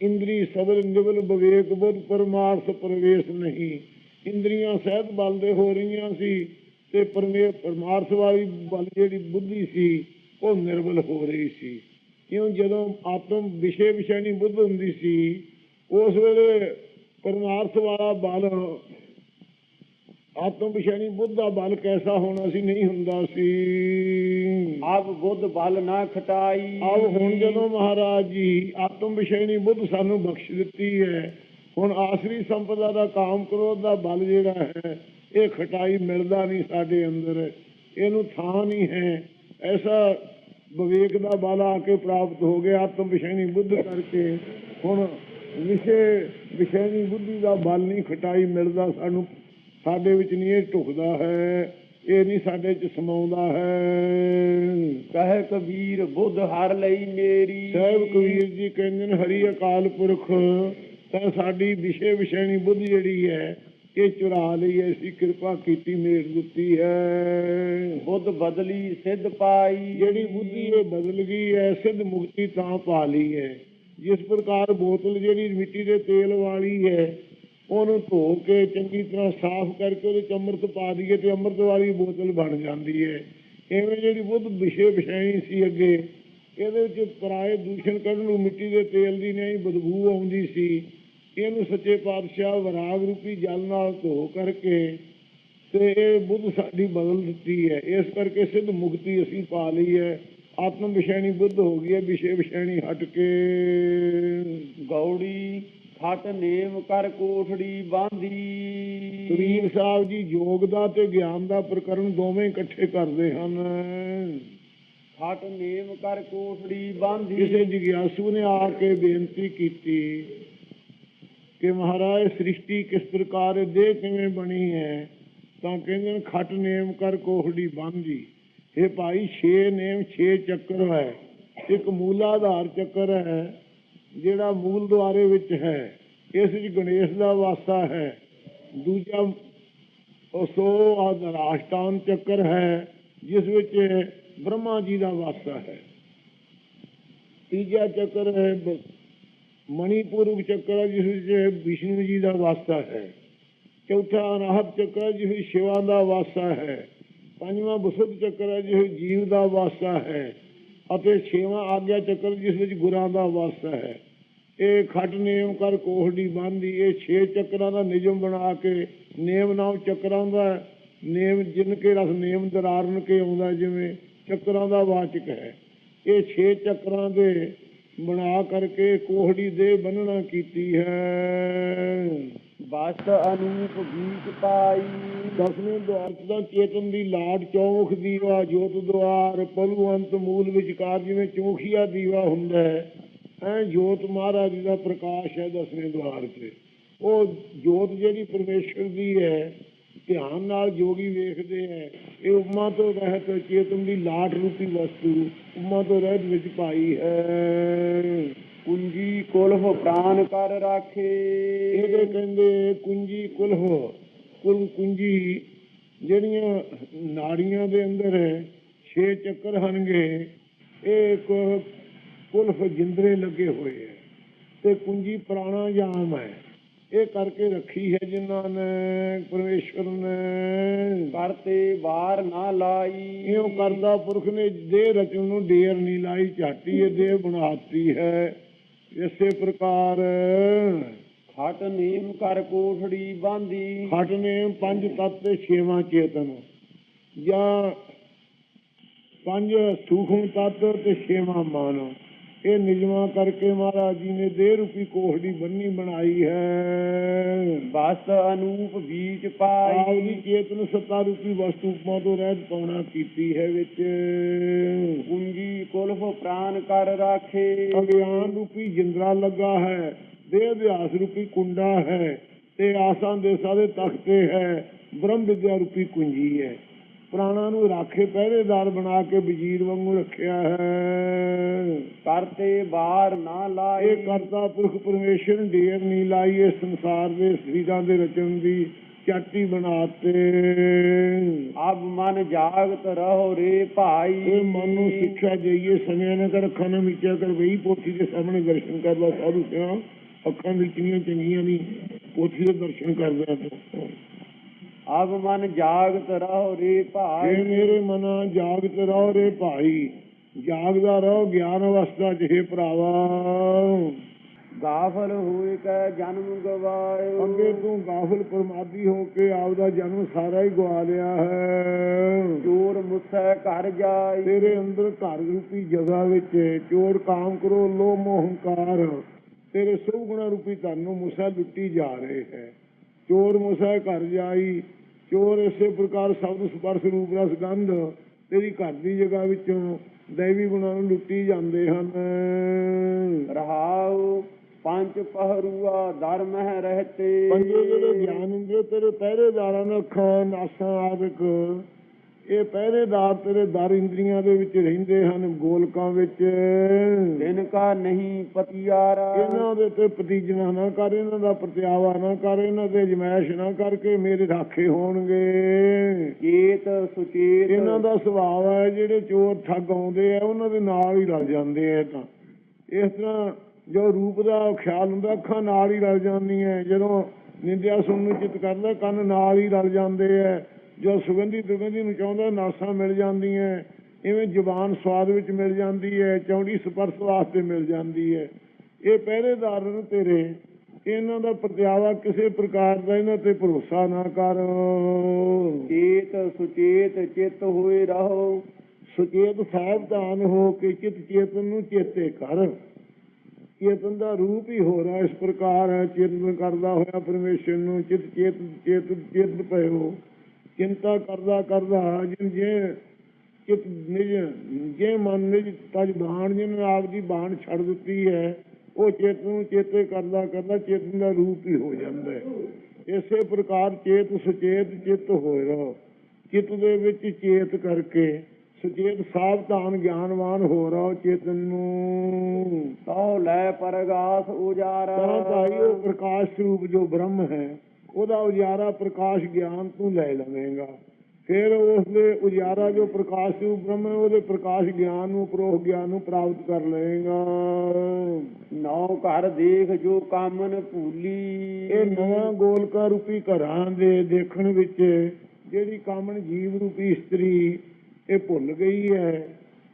ਇੰਦਰੀ ਸਬਰ ਨਿਬਲ ਵਿਵੇਕ ਬੁੱਧ ਪਰਮਾਰਥ ਪ੍ਰਵੇਸ਼ ਨਹੀਂ। ਇੰਦਰੀਆਂ ਸਹਿਤ ਬਲ ਦੇ ਹੋ ਰਹੀਆਂ ਸੀ ਤੇ ਪਰਮੇ ਪਰਮਾਰਥ ਵਾਲੀ ਬਲ ਜਿਹੜੀ ਬੁੱਧੀ ਸੀ ਉਹ ਨਿਰਬਲ ਹੋ ਰਹੀ ਸੀ। ਕਿਉਂ ਜਦੋਂ ਆਤਮ ਵਿਸ਼ੇ ਵਿਸ਼ੈਣੀ ਬੁੱਧ ਹੁੰਦੀ ਸੀ ਉਸ ਵੇਲੇ ਪਰਮਾਰਥ ਵਾਲਾ ਬਲ ਆਤਮ ਵਿਸ਼ੈਣੀ ਬੁੱਧ ਦਾ ਬਲ ਕੈਸਾ ਹੋਣਾ ਸੀ ਨਹੀਂ ਹੁੰਦਾ ਸੀ। ਅਬ ਬੁੱਧ ਬਲ ਨਾ ਖਟਾਈ। ਆਪ ਹੁਣ ਜਦੋਂ ਮਹਾਰਾਜ ਜੀ ਆਤਮ ਵਿਸ਼ੈਣੀ ਬੁੱਧ ਸਾਨੂੰ ਬਖਸ਼ ਦਿੱਤੀ ਹੈ ਹੁਣ ਆਸਰੀ ਸੰਪਦਾ ਦਾ ਕਾਮ ਕ੍ਰੋਧ ਦਾ ਬਲ ਜਿਹੜਾ ਹੈ ਇਹ ਖਟਾਈ ਮਿਲਦਾ ਨਹੀਂ ਸਾਡੇ ਅੰਦਰ ਇਹਨੂੰ ਥਾਂ ਨਹੀਂ ਹੈ। ਐਸਾ ਵਿਵੇਕ ਦਾ ਬਲ ਆ ਕੇ ਪ੍ਰਾਪਤ ਹੋ ਗਿਆ ਆਤਮ ਵਿਸ਼ੈਣੀ ਬੁੱਧ ਕਰਕੇ। ਹੁਣ ਵਿਸ਼ੇ ਵਿਸ਼ੈਣੀ ਬੁੱਧੀ ਦਾ ਬਲ ਨਹੀਂ ਖਟਾਈ ਮਿਲਦਾ ਸਾਨੂੰ ਸਾਡੇ ਵਿੱਚ ਨਹੀਂ ਇਹ ਢੁਕਦਾ ਹੈ ਇਹ ਨਹੀਂ ਸਾਡੇ ਚ ਸਮਾਉਂਦਾ ਹੈ। ਕਹਿ ਕਬੀਰ ਬੁੱਧ ਹਰ ਲਈ ਮੇਰੀ। ਸਾਹਿਬ ਕਬੀਰ ਜੀ ਕਹਿੰਦੇ ਨੇ ਹਰੀ ਅਕਾਲ ਪੁਰਖ ਤਾਂ ਸਾਡੀ ਵਿਸ਼ੇ ਵਿਸ਼ੈਣੀ ਬੁੱਧ ਜਿਹੜੀ ਹੈ ਇਹ ਚੁਰਾ ਲਈ ਐਸੀ ਕਿਰਪਾ ਕੀਤੀ ਮੇਰ ਦਿੱਤੀ ਹੈ। ਬੁੱਧ ਬਦਲੀ ਸਿੱਧ ਪਾਈ। ਜਿਹੜੀ ਬੁੱਧੀ ਇਹ ਬਦਲ ਗਈ ਹੈ ਸਿੱਧ ਮੁਕਤੀ ਤਾਂ ਪਾ ਲਈ ਹੈ। ਜਿਸ ਪ੍ਰਕਾਰ ਬੋਤਲ ਜਿਹੜੀ ਮਿੱਟੀ ਦੇ ਤੇਲ ਵਾਲੀ ਹੈ ਉਹਨੂੰ ਧੋ ਕੇ ਚੰਗੀ ਤਰ੍ਹਾਂ ਸਾਫ਼ ਕਰਕੇ ਉਹਦੇ ਚ ਅੰਮ੍ਰਿਤ ਪਾ ਦਈਏ ਤੇ ਅੰਮ੍ਰਿਤ ਵਾਲੀ ਬੋਤਲ ਬਣ ਜਾਂਦੀ ਹੈ। ਐਵੇਂ ਜਿਹੜੀ ਬੁੱਧ ਵਿਸ਼ੇ ਵਿਸ਼ੈਣੀ ਸੀ ਅੱਗੇ ਇਹਦੇ ਵਿੱਚ ਪਰਾਏ ਦੂਸ਼ਣ ਕੱਢਣ ਨੂੰ ਮਿੱਟੀ ਦੇ ਤੇਲ ਦੀ ਨਹੀਂ ਬਦਬੂ ਆਉਂਦੀ ਸੀ। ਇਹਨੂੰ ਸੱਚੇ ਪਾਤਸ਼ਾਹ ਵਿਰਾਗ ਰੂਪੀ ਜਲ ਨਾਲ ਧੋ ਕਰਕੇ ਤੇ ਇਹ ਬੁੱਧ ਸਾਡੀ ਬਦਲ ਦਿੱਤੀ ਹੈ। ਇਸ ਕਰਕੇ ਸਿੱਧ ਮੁਕਤੀ ਅਸੀਂ ਪਾ ਲਈ ਹੈ। ਆਤਮ ਵਿਸ਼ੈਣੀ ਬੁੱਧ ਹੋ ਗਈ ਹੈ। ਵਿਸ਼ੇ ਵਿਸ਼ੈਣੀ ਹਟ ਕੇ ਗੌੜੀ ਖਟ ਨੇਮ ਕਰ ਕੋਠੜੀ ਬਾਂਧੀ। ਕਬੀਰ ਸਾਹਿਬ ਜੀ ਯੋਗ ਦਾ ਤੇ ਗਿਆਨ ਦਾ ਪ੍ਰਕਰਨ ਦੋਵੇਂ ਇਕੱਠੇ ਕਰਦੇ ਹਨ। ਖਟ ਨੇਮ ਕਰ ਕੋਠੜੀ ਬਾਂਧੀ। ਕਿਸੇ ਜਿਗਿਆਸੂ ਨੇ ਆ ਕੇ ਬੇਨਤੀ ਕੀਤੀ ਕਿ ਮਹਾਰਾਜ ਸ੍ਰਿਸ਼ਟੀ ਕਿਸ ਪ੍ਰਕਾਰ ਹੈ, ਕਿਵੇਂ ਬਣੀ ਹੈ? ਤਾਂ ਕਹਿੰਦੇ ਨੇ ਨੇਮ ਕਰ ਕੋਹੜੀ ਬੰਦੀ ਇਹ ਭਾਈ 6 ਨੇਮ 6 ਚੱਕਰ ਹੈ। ਇੱਕ ਮੂਲਾਧਾਰ ਚੱਕਰ ਹੈ ਜਿਹੜਾ ਮੂਲ ਦੁਆਰੇ ਵਿੱਚ ਹੈ। ਇਸ ਵਿੱਚ ਗਣੇਸ਼ ਦਾ ਵਾਸਾ ਹੈ। ਦੂਜਾ ਉਹ ਸੋ ਰਾਸ਼ਟਾਨ ਚੱਕਰ ਹੈ ਜਿਸ ਵਿੱਚ ਬ੍ਰਹਮਾ ਜੀ ਦਾ ਵਾਸਾ ਹੈ। ਤੀਜਾ ਚੱਕਰ ਹੈ ਮਣੀਪੁਰ ਚੱਕਰ ਹੈ ਜਿਸ ਵਿੱਚ ਵਿਸ਼ਨੂੰ ਜੀ ਦਾ ਵਾਸਤਾ ਹੈ। ਚੌਥਾ ਅਨਾਹਤ ਚੱਕਰ ਜਿਸ ਵਿੱਚ ਸ਼ਿਵਾ ਦਾ ਵਾਸਤਾ ਹੈ। ਪੰਜਵਾਂ ਬਸੁੱਧ ਚੱਕਰ ਹੈ ਜਿਸ ਵਿੱਚ ਜੀਵ ਦਾ ਵਾਸਤਾ ਹੈ ਅਤੇ ਛੇਵਾਂ ਆਗਿਆ ਚੱਕਰ ਜਿਸ ਵਿੱਚ ਗੁਰਾਂ ਦਾ ਵਾਸਤਾ ਹੈ। ਇਹ ਖੱਟ ਨੇਮ ਕਰ ਕੋਹੜੀ ਬੰਦੀ ਇਹ ਛੇ ਚੱਕਰਾਂ ਦਾ ਨਿਯਮ ਬਣਾ ਕੇ ਨੇਮ ਨਾਮ ਚੱਕਰਾਂ ਦਾ ਨੇਮ ਜਿਨ ਕੇ ਰਸ ਨੇਮ ਦਰਾਰਨ ਕੇ ਆਉਂਦਾ ਜਿਵੇਂ ਚੱਕਰਾਂ ਦਾ ਵਾਚਕ ਹੈ। ਇਹ ਛੇ ਚੱਕਰਾਂ ਦੇ ਬਣਾ ਕਰਕੇ ਕੋਹੜੀ ਦੇ ਬੰਨਣਾ ਕੀਤੀ ਹੈ। ਬਸਤ ਅਨੂਪ ਬੀਜ ਪਾਈ। ਦਸਵੇਂ ਦੁਆਰ ਦਾ ਚੇਤਨ ਦੀ ਲਾਟ ਚੌਖ ਦੀਵਾ ਜੋਤ ਦੁਆਰ ਪਲੂਅੰਤ ਮੂਲ ਵਿਚਕਾਰ ਜਿਵੇਂ ਚੌਖੀਆ ਦੀਵਾ ਹੁੰਦਾ ਹੈ ਐ ਜੋਤ ਮਹਾਰਾਜ ਦਾ ਪ੍ਰਕਾਸ਼ ਹੈ ਦਸਵੇਂ ਦੁਆਰ ਤੇ। ਉਹ ਜੋਤ ਜਿਹੜੀ ਪਰਮੇਸ਼ਰ ਦੀ ਹੈ ਧਿਆਨ ਨਾਲ ਜੋਗੀ ਵੇਖਦੇ ਹੈ ਇਹ ਉਮਾ ਤੋਂ ਰਹਿਤ ਚੇਤਨ ਦੀ ਲਾਟ ਰੂਪੀ ਵਸਤੂ ਉਮਾ ਤੋਂ ਰਹਿਤ ਵਿੱਚ ਪਾਈ ਹੈ। ਕੁੰਜੀ ਕੁਲਹ ਪ੍ਰਾਨ ਕਰ ਰਾਖੇ। ਇਹਦੇ ਕਹਿੰਦੇ ਕੁੰਜੀ ਕੁਲਹ ਕੁਲ ਕੁੰਜੀ ਜਿਹੜੀਆਂ ਨਾੜੀਆਂ ਦੇ ਅੰਦਰ ਹੈ ਛੇ ਚੱਕਰ ਹਨਗੇ ਇਹ ਇੱਕ ਕੁਲਫ ਜਿੰਦਰੇ ਲੱਗੇ ਹੋਏ ਹੈ ਤੇ ਕੁੰਜੀ ਪ੍ਰਾਣਾ ਜਾਮ ਹੈ ਇਹ ਕਰਕੇ ਰੱਖੀ ਹੈ ਜਿਨ੍ਹਾਂ ਨੇ ਪਰਮੇਸ਼ਵਰ ਨੇ। ਕਰਤੇ ਬਾਹਰ ਨਾ ਲਾਈ। ਇਉਂ ਕਰਦਾ ਪੁਰਖ ਨੇ ਦੇਹ ਰਚਨ ਨੂੰ ਢੇਰ ਨਹੀਂ ਲਾਈ ਝਾਟੀ ਇਹ ਦੇਹ ਬਣਾਤੀ ਹੈ। ਇਸੇ ਪ੍ਰਕਾਰ ਖਟ ਨੀਮ ਕਰ ਕੋਠੜੀ ਬਾਂਦੀ ਖਟ ਨੇ ਪੰਜ ਤੱਤ ਤੇ ਛੇਵਾਂ ਚੇਤਨ। ਜਾਂ ਪੰਜ ਸੂਖਮ ਤੱਤ ਤੇ ਛੇਵਾਂ ਮਨ। ਇਹ ਨਿਜਮਾ ਕਰਕੇ ਮਹਾਰਾਜ ਜੀ ਨੇ ਦੇਹ ਰੂਪੀ ਕੋਹੜੀ ਬੰਨੀ ਬਣਾਈ ਹੈ। ਬਸਤ ਅਨੂਪ ਬੀਜ ਪਾਈ। ਚੇਤਨ ਸੱਤਾ ਰੂਪੀ ਵਸਤੂ ਉਪਮਾ ਤੋਂ ਰਹਿਤ ਪਾਉਣਾ ਕੀਤੀ ਹੈ ਵਿੱਚ। ਕੁੰਜੀ ਕੁਲਹ ਪ੍ਰਾਨ ਕਰ ਰਾਖੇ। ਅਗਿਆਨ ਰੂਪੀ ਜਿੰਦਰਾ ਲੱਗਾ ਹੈ ਦੇਹ ਅਭਿਆਸ ਰੂਪੀ ਕੁੰਡਾ ਹੈ ਤੇ ਆਸਾਂ ਦੇ ਸਾਰੇ ਤਖਤੇ ਹੈ ਬ੍ਰਹਮ ਵਿਦਿਆ ਰੂਪੀ ਕੁੰਜੀ ਹੈ। ਪ੍ਰਾਣਾ ਨੂੰ ਰਾਖੇ ਪਹਿਰੇਦਾਰ ਬਣਾ ਕੇ ਵਜ਼ੀਰ ਵਾਂਗੂ ਰੱਖਿਆ ਹੈ। ਕਰਤੇ ਬਾਹਰ ਨਾ ਲਾਈ ਇਹ ਕਰਤਾ ਪੁਰਖ ਪਰਮੇਸ਼ਰ ਨੇ ਢੇਰ ਨਹੀਂ ਲਾਈ ਇਸ ਸੰਸਾਰ ਦੇ ਸਰੀਰਾਂ ਦੇ ਰਚਨ ਦੀ ਚਾਟੀ ਬਣਾਤੇ। ਅਬ ਮਨ ਜਾਗਤ ਰਹੋ ਰੇ ਭਾਈ। ਇਹ ਮਨ ਨੂੰ ਸਿੱਖਿਆ ਜਾਈਏ ਸਮਿਆਂ ਨੇ ਕਰ ਨਾਲ ਵਿਚਿਆ ਕਰ ਬਈ ਪੋਥੀ ਦੇ ਸਾਹਮਣੇ ਦਰਸ਼ਨ ਕਰ ਲਾ ਸਾਧੂ ਸਿਆ ਅੱਖਾਂ ਵਿੱਚੀਆਂ ਚੰਗੀਆਂ ਨਹੀਂ ਪੋਥੀ ਦੇ ਦਰਸ਼ਨ ਕਰਦਾ ਤੂੰ ਅਬ ਮਨ ਜਾਗਤ ਰਹੋ ਰੇ ਇਹ ਭਾਈ ਮੇਰੇ ਮਨਾ ਜਾਗਤ ਰਹੋ ਰੇ ਭਾਈ ਜਾਗਦਾ ਰਹੋ ਗਿਆਨ ਅਵਸਥਾ ਚ ਹੈ ਭਰਾਵਾ। ਗਾਫਲ ਹੋਏ ਕੈ ਜਨਮ ਗਵਾਇਓ ਅੱਗੇ ਤੂੰ ਗਾਫਲ ਪਰਮਾਦੀ ਹੋ ਕੇ ਆਪਦਾ ਜਨਮ ਸਾਰਾ ਹੀ ਗਵਾ ਲਿਆ ਹੈ। ਚੋਰ ਮੁਸੈ ਘਰ ਜਾਈ ਤੇਰੇ ਅੰਦਰ ਘਰ ਰੂਪੀ ਜਗ੍ਹਾ ਵਿੱਚ ਚੋਰ ਕਾਮ ਕਰੋ ਲੋ ਮੋਹ ਹੰਕਾਰ ਤੇਰੇ ਸਭ ਗੁਣਾ ਰੂਪੀ ਧਨ ਨੂੰ ਮੁਸਾ ਲੁੱਟੀ ਜਾ ਰਹੇ ਹੈ। ਚੋਰ ਮੁਸਾ ਘਰ ਜਾਈ ਚੋਰ ਇਸੇ ਪ੍ਰਕਾਰ ਸ਼ਬਦ ਸਪਰਸ਼ ਰੂਪ ਰਸ ਗੰਧ ਤੇਰੀ ਘਰ ਦੀ ਜਗ੍ਹਾ ਵਿੱਚੋਂ ਦੇਵੀ ਗੁਣਾਂ ਨੂੰ ਲੁੱਟੀ ਜਾਂਦੇ ਹਨ। ਰਹਾਉ ਪੰਜ ਪਹਰੂਆ ਧਰਮ ਹੈ ਰਹਤੇ। ਪੰਜੇ ਜਿਹੜੇ ਗਿਆਨ ਇੰਦਰੀ ਤੇਰੇ ਪਹਿਰੇਦਾਰਾਂ ਨੇ ਅੱਖਾਂ ਨਾਸਾਂ ਆਦਿਕ। ਇਹ ਪਹਿਰੇਦਾਰ ਤੇਰੇ ਦਰ ਇੰਦਰੀਆਂ ਦੇ ਵਿੱਚ ਰਹਿੰਦੇ ਹਨ ਗੋਲਕਾਂ ਵਿੱਚ। ਦਿਨ ਕਾ ਨਹੀਂ ਪਤਿਆਰਾ। ਇਹਨਾਂ ਦੇ ਤੇ ਪਤੀਜਣਾ ਨਾ ਕਰ ਇਹਨਾਂ ਦਾ ਪ੍ਰਤਿਆਵਾ ਨਾ ਕਰ ਇਹਨਾਂ ਦੇ ਜਮੈਸ਼ ਨਾ ਕਰਕੇ ਮੇਰੇ ਰਾਖੇ ਹੋਣਗੇ। ਚੇਤ ਸੁਚੇਤ। ਇਹਨਾਂ ਦਾ ਸੁਭਾਅ ਹੈ ਜਿਹੜੇ ਚੋਰ ਠੱਗ ਆਉਂਦੇ ਆ ਉਹਨਾਂ ਦੇ ਨਾਲ ਹੀ ਰਲ ਜਾਂਦੇ ਆ ਤਾਂ। ਇਸ ਤਰ੍ਹਾਂ ਜੋ ਰੂਪ ਦਾ ਖਿਆਲ ਹੁੰਦਾ ਅੱਖਾਂ ਨਾਲ ਹੀ ਰਲ ਜਾਂਦੀਆਂ ਜਦੋਂ ਨਿੰਦਿਆ ਸੁਣਨ ਨੂੰ ਚਿੱਤ ਕਰਦਾ ਕੰਨ ਨਾਲ ਹੀ ਰਲ ਜਾਂਦੇ ਆ। ਜੋ ਸੁਗੰਧੀ ਦੁਰਗੰਧੀ ਨੂੰ ਚਾਹੁੰਦਾ ਨਾਸਾਂ ਮਿਲ ਜਾਂਦੀਆਂ ਇਵੇਂ ਜ਼ੁਬਾਨ ਸਵਾਦ ਵਿੱਚ ਮਿਲ ਜਾਂਦੀ ਹੈ ਚੌੜੀ ਸਪਰਸ਼ ਵਾਸਤੇ ਮਿਲ ਜਾਂਦੀ ਹੈ ਇਹ ਪਹਿਰੇਦਾਰ ਨੇ ਤੇਰੇ ਇਹਨਾਂ ਦਾ ਪ੍ਰਤਿਆਵਾ ਕਿਸੇ ਪ੍ਰਕਾਰ ਦਾ ਇਹਨਾਂ ਤੇ ਭਰੋਸਾ ਨਾ ਕਰ। ਚੇਤ ਸੁਚੇਤ ਚਿਤ ਹੋਏ ਰਹੋ। ਸੁਚੇਤ ਸਾਵਧਾਨ ਹੋ ਕੇ ਚਿਤ ਚੇਤਨ ਨੂੰ ਚੇਤੇ ਕਰ। ਚੇਤਨ ਦਾ ਰੂਪ ਹੀ ਹੋ ਰਿਹਾ ਇਸ ਪ੍ਰਕਾਰ ਹੈ ਚੇਤਨ ਕਰਦਾ ਹੋਇਆ ਪਰਮੇਸ਼ਰ ਨੂੰ ਚਿਤ ਚੇਤ ਚੇਤ ਚੇਤ ਪਇਓ ਚਿੰਤਾ ਕਰਦਾ ਕਰਦਾ ਜਿਨ ਜੇ ਚਿਤ ਨਿਜ ਜੇ ਮਨ ਨਿਜ ਤਜ ਬਾਣ ਜਿਨ ਆਪ ਦੀ ਬਾਣ ਛੱਡ ਦਿੱਤੀ ਹੈ ਉਹ ਚੇਤਨ ਨੂੰ ਚੇਤੇ ਕਰਦਾ ਕਰਦਾ ਚੇਤਨ ਦਾ ਰੂਪ ਹੀ ਹੋ ਜਾਂਦਾ ਹੈ। ਇਸੇ ਪ੍ਰਕਾਰ ਚੇਤ ਸੁਚੇਤ ਚਿੱਤ ਰਹੋ। ਚਿੱਤ ਦੇ ਵਿੱਚ ਚੇਤ ਕਰਕੇ ਸੁਚੇਤ ਸਾਵਧਾਨ ਗਿਆਨਵਾਨ ਹੋ ਰਹੋ ਚੇਤਨ ਨੂੰ। ਤਉ ਲੈ ਪਰਗਾਸ ਉਜਾਰਾ ਤਾਂ ਉਹ ਪ੍ਰਕਾਸ਼ ਸਰੂਪ ਜੋ ਬ੍ਰਹਮ ਹੈ ਉਹਦਾ ਉਜਾਰਾ ਪ੍ਰਕਾਸ਼ ਗਿਆਨ ਤੂੰ ਲੈ ਲਵੇਂਗਾ। ਫਿਰ ਉਸ ਦੇ ਉਜਾਰਾ ਜੋ ਪ੍ਰਕਾਸ਼ ਸਰੂਪ ਬ੍ਰਹਮ ਉਹਦੇ ਪ੍ਰਕਾਸ਼ ਗਿਆਨ ਨੂੰ ਪ੍ਰੋਹ ਗਿਆਨ ਨੂੰ ਪ੍ਰਾਪਤ ਕਰ ਲਵੇਂਗਾ। ਨੌ ਘਰ ਦੇਖ ਜੋ ਕਾਮਨ ਭੂਲੀ। ਇਹ ਨਵਾਂ ਗੋਲਕਾ ਰੂਪੀ ਘਰਾਂ ਦੇ ਦੇਖਣ ਵਿੱਚ ਜਿਹੜੀ ਕਾਮਨ ਜੀਵ ਰੂਪੀ ਇਸਤਰੀ ਇਹ ਭੁੱਲ ਗਈ ਹੈ।